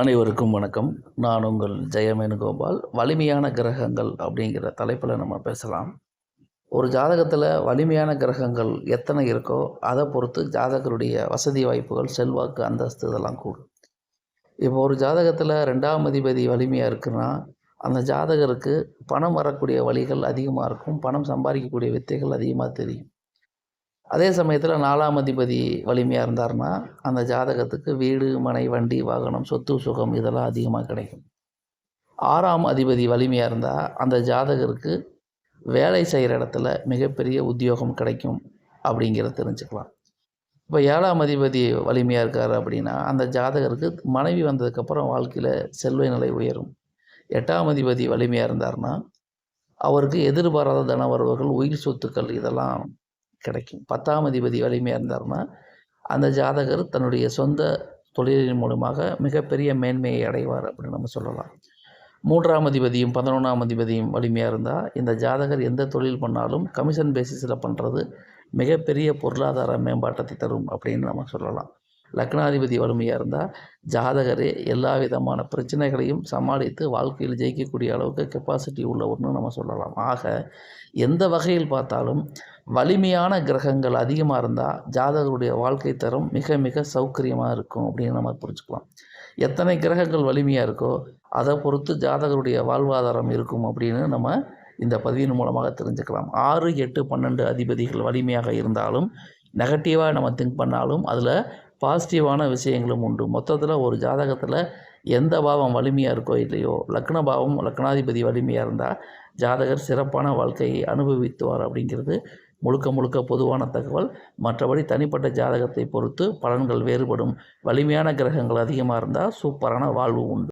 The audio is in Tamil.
அனைவருக்கும் வணக்கம். நான் உங்கள் ஜெயமேனுகோபால். வலிமையான கிரகங்கள் அப்படிங்கிற தலைப்பில் நம்ம பேசலாம். ஒரு ஜாதகத்தில் வலிமையான கிரகங்கள் எத்தனை இருக்கோ அதை பொறுத்து ஜாதகருடைய வசதி வாய்ப்புகள் செல்வாக்கு அந்தஸ்து இதெல்லாம் கூடும். இப்போ ஒரு ஜாதகத்தில் ரெண்டாம் அதிபதி வலிமையாக இருக்குன்னா அந்த ஜாதகருக்கு பணம் வரக்கூடிய வழிகள் அதிகமாக இருக்கும். பணம் சம்பாதிக்கக்கூடிய வித்தைகள் அதிகமாக தெரியும். அதே சமயத்தில் நாலாம் அதிபதி வலிமையாக இருந்தார்னா அந்த ஜாதகத்துக்கு வீடு மனை வண்டி வாகனம் சொத்து சுகம் இதெல்லாம் அதிகமாக கிடைக்கும். ஆறாம் அதிபதி வலிமையாக இருந்தால் அந்த ஜாதகருக்கு வேலை செய்கிற இடத்துல மிகப்பெரிய உத்தியோகம் கிடைக்கும் அப்படிங்கிறத தெரிஞ்சுக்கலாம். இப்போ ஏழாம் அதிபதி வலிமையாக இருக்கார் அப்படின்னா அந்த ஜாதகருக்கு மனைவி வந்ததுக்கப்புறம் வாழ்க்கையில் செல்வ நிலை உயரும். எட்டாம் அதிபதி வலிமையாக இருந்தார்னா அவருக்கு எதிர்பாராத தனவரவுகள் உயிர் சொத்துக்கள் இதெல்லாம் கிடைக்கும். பத்தாம் அதிபதி வலிமையாக இருந்தார்னா அந்த ஜாதகர் தன்னுடைய சொந்த தொழிலின் மூலமாக மிகப்பெரிய மேன்மையை அடைவார் அப்படின்னு நம்ம சொல்லலாம். மூன்றாம் அதிபதியும் பதினொன்றாம் அதிபதியும் வலிமையாக இருந்தால் இந்த ஜாதகர் எந்த தொழில் பண்ணாலும் கமிஷன் பேசிஸில் பண்ணுறது மிகப்பெரிய பொருளாதார மேம்பாட்டத்தை தரும் அப்படின்னு நம்ம சொல்லலாம். லக்னாதிபதி வலிமையாக இருந்தால் ஜாதகரே எல்லா விதமான பிரச்சனைகளையும் சமாளித்து வாழ்க்கையில் ஜெயிக்கக்கூடிய அளவுக்கு கெப்பாசிட்டி உள்ளவர்னு நம்ம சொல்லலாம். ஆக எந்த வகையில் பார்த்தாலும் வலிமையான கிரகங்கள் அதிகமாக இருந்தால் ஜாதகருடைய வாழ்க்கை தரம் மிக மிக சௌகரியமாக இருக்கும் அப்படின்னு நம்ம புரிஞ்சுக்கலாம். எத்தனை கிரகங்கள் வலிமையாக இருக்கோ அதை பொறுத்து ஜாதகருடைய வாழ்வாதாரம் இருக்கும் அப்படின்னு நம்ம இந்த பதிவின் மூலமாக தெரிஞ்சுக்கலாம். ஆறு எட்டு பன்னெண்டு அதிபதிகள் வலிமையாக இருந்தாலும் நெகட்டிவாக நம்ம திங்க் பண்ணாலும் அதில் பாசிட்டிவான விஷயங்களும் உண்டு. மொத்தத்தில் ஒரு ஜாதகத்தில் எந்த பாவம் வலிமையாக இருக்கோ இல்லையோ லக்ன பாவம் லக்னாதிபதி வலிமையாக இருந்தால் ஜாதகர் சிறப்பான வாழ்க்கையை அனுபவித்துவார் அப்படிங்கிறது முழுக்க முழுக்க பொதுவான தகவல். மற்றபடி தனிப்பட்ட ஜாதகத்தை பொறுத்து பலன்கள் வேறுபடும். வலிமையான கிரகங்கள் அதிகமாக இருந்தால் சூப்பரான வாழ்வு உண்டு.